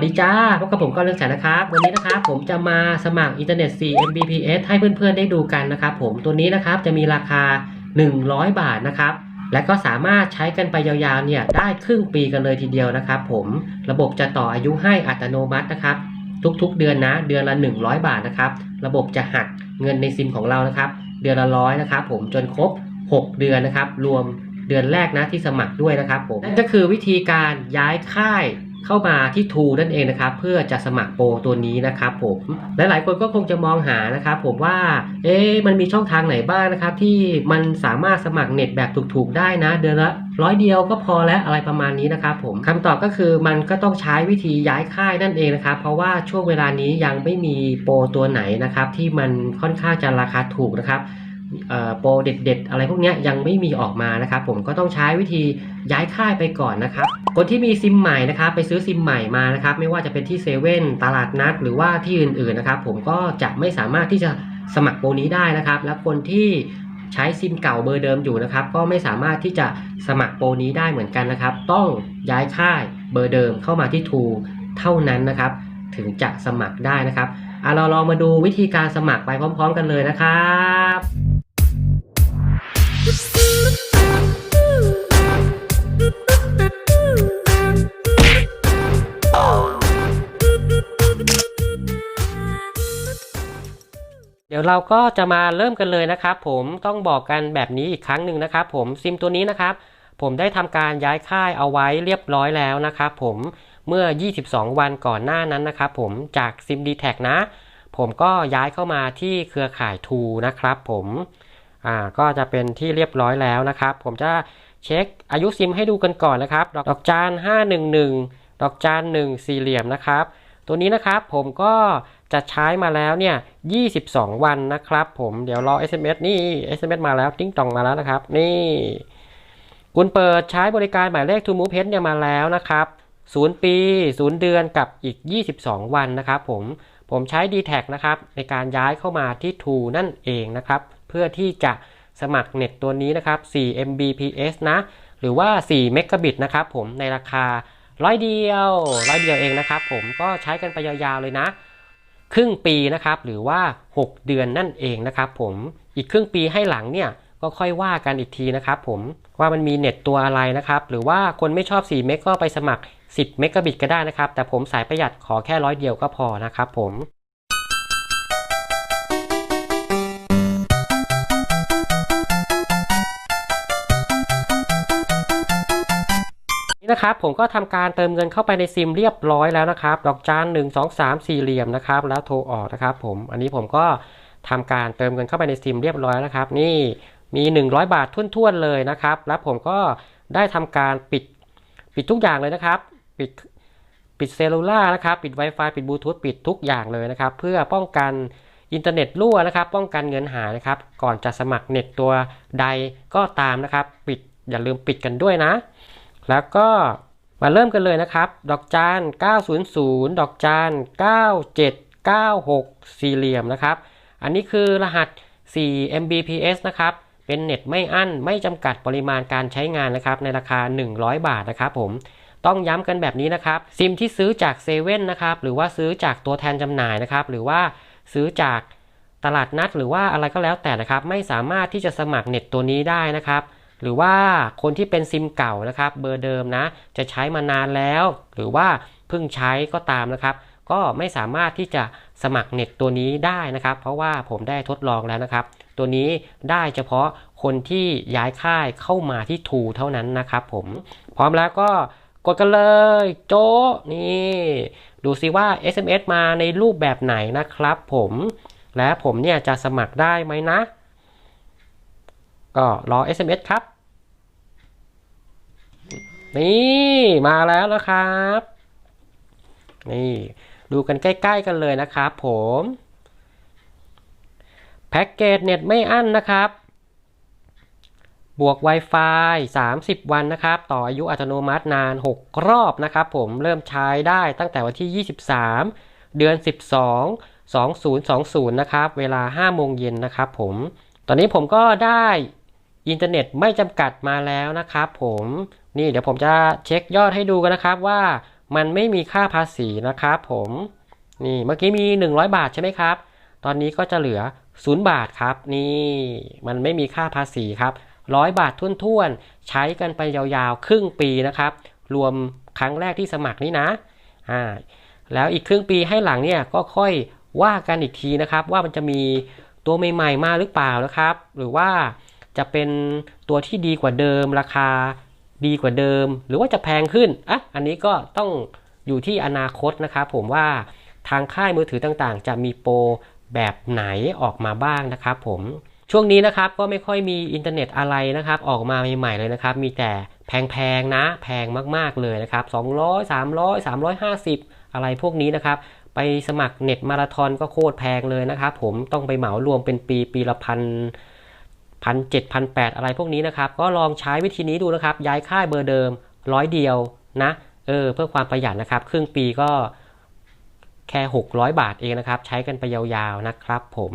วัสดีจ้าพบกับผมก้อนเลือกฉันนะครับ วันนี้นะครับผมจะมาสมัครอินเทอร์เน็ต 4 Mbps ให้เพื่อนๆได้ดูกันนะครับผมตัวนี้นะครับจะมีราคา 100 บาทนะครับ และก็สามารถใช้กันไปยาวๆเนี่ยได้ครึ่งปีกันเลยทีเดียวนะครับผมระบบจะต่ออายุให้อัตโนมัตินะครับ ทุกๆเดือนนะเดือนละ 100 บาทนะครับระบบจะหักเงินในซิมของเรานะครับ เดือนละร้อยนะครับผมจนครบ 6 เดือนนะครับ รวมเดือนแรกนะที่สมัครด้วยนะครับผมนั่นก็คือวิธีการย้ายค่าย เข้ามาที่ True นั่นเองนะครับเพื่อจะสมัครโปรตัวนี้นะครับผมหลายๆคนก็คงจะมองหานะครับผมว่าเอ๊ะมันมีช่องทางไหนบ้างนะครับที่มันสามารถสมัครเน็ตแบบถูกๆได้นะเดือนละร้อยเดียวก็พอแล้วอะไรประมาณนี้นะครับผมคำตอบก็คือมันก็ต้องใช้วิธีย้ายค่ายนั่นเองนะครับเพราะว่าช่วงเวลานี้ยังไม่มีโปรตัวไหนนะครับที่มันค่อนข้างจะราคาถูกนะครับ โปรเด็ดๆ อะไรพวกนี้ยังไม่มีออกมานะครับผมก็ต้องใช้วิธีย้ายค่ายไปก่อนนะครับคนที่มีซิมใหม่นะครับไปซื้อซิมใหม่มานะครับไม่ว่าจะเป็นที่เซเว่นตลาดนัด หรือว่าที่อื่นๆนะครับผมก็จะไม่สามารถที่จะสมัครโปรนี้ได้นะครับ และคนที่ใช้ซิมเก่าเบอร์เดิมอยู่นะครับก็ไม่สามารถที่จะสมัครโปรนี้ได้เหมือนกันนะครับ ต้องย้ายค่ายเบอร์เดิมเข้ามาที่ทูเท่านั้นนะครับ ถึงจะสมัครได้นะครับอะเราลองมาดูวิธีการสมัครไปพร้อม ๆ กันเลยนะครับ เดี๋ยวเราก็จะมาเริ่มกันเลยนะครับ ผมต้องบอกกันแบบนี้อีกครั้งหนึ่งนะครับ ผมซิมตัวนี้นะครับ ผมได้ทำการย้ายค่ายเอาไว้เรียบร้อยแล้วนะครับผมเมื่อ 22 วันก่อนหน้านั้นนะครับผมจากซิม d t แทนะ ผมก็ย้ายเข้ามาที่เครือข่ายทูนะครับผม อ่าก็จะเป็นที่เรียบร้อยแล้วนะครับ ผมจะเช็คอายุซิมให้ดูกันก่อนนะครับดอกดอกจาน511 ดอกจาน1สี่เหลี่ยมนะครับ ตัวนี้นะครับผมก็จะใช้มาแล้วเนี่ย 22 วันนะครับ ผมเดี๋ยวรอ SMS นี่ SMS มาแล้วติ้งตองมาแล้วนะครับ นี่ คุณเปิดใช้บริการหมายเลข To Move Page เนี่ยมาแล้วนะครับ 0 ปี 0 เดือนกับอีก 22 วันนะครับผมผมใช้ d t แทนะครับในการย้ายเข้ามาที่ True นั่นเองนะครับ เพื่อที่จะสมัครเน็ตตัวนี้นะครับ 4 Mbps นะ หรือว่า 4 Mbit นะครับผม ในราคาร้อยเดียวร้อยเดียวเองนะครับผม ก็ใช้กันไปยาวๆเลยนะ ครึ่งปีนะครับ หรือว่า 6 เดือนนั่นเองนะครับผม อีกครึ่งปีให้หลังเนี่ยก็ค่อยว่ากันอีกทีนะครับผมว่ามันมีเน็ตตัวอะไรนะครับ หรือว่าคนไม่ชอบ 4 เมกก็ไปสมัคร 10 เมกะบิตก็ได้นะครับ แต่ผมสายประหยัดขอแค่ร้อยเดียวก็พอนะครับผม นะครับผมก็ทำการเติมเงินเข้าไปในซิมเรียบร้อยแล้วนะครับ ดอกจาน1 2 3 4เหลี่ยมนะครับ แล้วโทรออกนะครับ ผมอันนี้ผมก็ทำการเติมเงินเข้าไปในซิมเรียบร้อยแล้วนะครับ นี่มี 100 บาททุ่นๆเลยนะครับ แล้วผมก็ได้ทำการปิดปิดทุกอย่างเลยนะครับ ปิดปิดเซลลูล่านะครับ ปิด Wi-Fi ปิดบลูทูธปิดทุกอย่างเลยนะครับ เพื่อป้องกันอินเทอร์เน็ตรั่วนะครับ ป้องกันเงินหายนะครับ ก่อนจะสมัครเน็ตตัวใดก็ตามนะครับ ปิดอย่าลืมปิดกันด้วยนะ แล้วก็มาเริ่มกันเลยนะครับ ดอกจาน900 ดอกจาน9796 สี่เหลี่ยมนะครับ อันนี้คือรหัส 4 Mbps นะครับ เป็นเน็ตไม่อั้น ไม่จำกัดปริมาณการใช้งานนะครับ ในราคา 100 บาทนะครับผม ต้องย้ำกันแบบนี้นะครับ ซิมที่ซื้อจากเซเว่นนะครับ หรือว่าซื้อจากตัวแทนจำหน่ายนะครับ หรือว่าซื้อจากตลาดนัดหรือว่าอะไรก็แล้วแต่นะครับ ไม่สามารถที่จะสมัครเน็ตตัวนี้ได้นะครับ หรือว่าคนที่เป็นซิมเก่านะครับเบอร์เดิมนะจะใช้มานานแล้ว หรือว่าเพิ่งใช้ก็ตามนะครับ ก็ไม่สามารถที่จะสมัครเน็ตตัวนี้ได้นะครับ เพราะว่าผมได้ทดลองแล้วนะครับ ตัวนี้ได้เฉพาะคนที่ย้ายค่ายเข้ามาที่ทูเท่านั้นนะครับผมพร้อมแล้วก็กดกันเลย โจนี่ดูซิว่า SMS มาในรูปแบบไหนนะครับผมและผมเนี่ยจะสมัครได้ไหมนะ ก็รอ SMS ครับ นี่มาแล้วนะครับ นี่ดูกันใกล้ ๆ กันเลยนะครับผมแพ็กเกจเน็ตไม่อั้นนะครับ บวก Wi-Fi 30 วันนะครับ ต่ออายุอัตโนมัตินาน 6 รอบนะครับ ผมเริ่มใช้ได้ตั้งแต่วันที่ 23 เดือน 12 2020 นะครับ เวลา 5 โมงเย็นนะครับผม ตอนนี้ผมก็ได้ อินเทอร์เน็ตไม่จำกัดมาแล้วนะครับผมนี่เดี๋ยวผมจะเช็คยอดให้ดูกันนะครับว่ามันไม่มีค่าภาษีนะครับผมนี่เมื่อกี้มี 100 บาทใช่ไหมครับ ตอนนี้ก็จะเหลือ 0 บาทครับ นี่มันไม่มีค่าภาษีครับร้อยบาททุ่นๆ ใช้กันไปยาวๆ ครึ่งปีนะครับ รวมครั้งแรกที่สมัครนี่นะอ่าแล้วอีกครึ่งปีให้หลังเนี่ยก็ค่อยว่ากันอีกทีนะครับ ว่ามันจะมีตัวใหม่ๆมาหรือเปล่านะครับ หรือว่า จะเป็นตัวที่ดีกว่าเดิม ราคาดีกว่าเดิม หรือว่าจะแพงขึ้นอะอันนี้ก็ต้องอยู่ที่อนาคตนะครับผมว่าทางค่ายมือถือต่างๆ จะมีโปรแบบไหนออกมาบ้างนะครับผมช่วงนี้นะครับก็ไม่ค่อยมีอินเทอร์เน็ตอะไรนะครับ ออกมาใหม่ๆเลยนะครับ มีแต่แพงๆนะ แพงมากๆเลยนะครับ 200 300 350 อะไรพวกนี้นะครับ ไปสมัครเน็ตมาราธอนก็โคตรแพงเลยนะครับ ผมต้องไปเหมารวมเป็นปีปีละพัน พันเจ็ดพันแปดอะไรพวกนี้นะครับ ก็ลองใช้วิธีนี้ดูนะครับ ย้ายค่ายเบอร์เดิมร้อยเดียวนะเออเพื่อความประหยัดนะครับ ครึ่งปีก็แค่ 600 บาทเองนะครับ ใช้กันไปยาวๆนะครับผม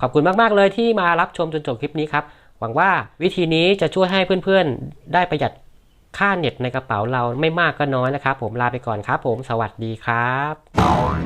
ขอบคุณมากๆเลยที่มารับชมจนจบคลิปนี้ครับ หวังว่าวิธีนี้จะช่วยให้เพื่อนๆ ได้ประหยัดค่าเน็ตในกระเป๋าเราไม่มากก็น้อยนะครับ ผมลาไปก่อนครับ ผมสวัสดีครับ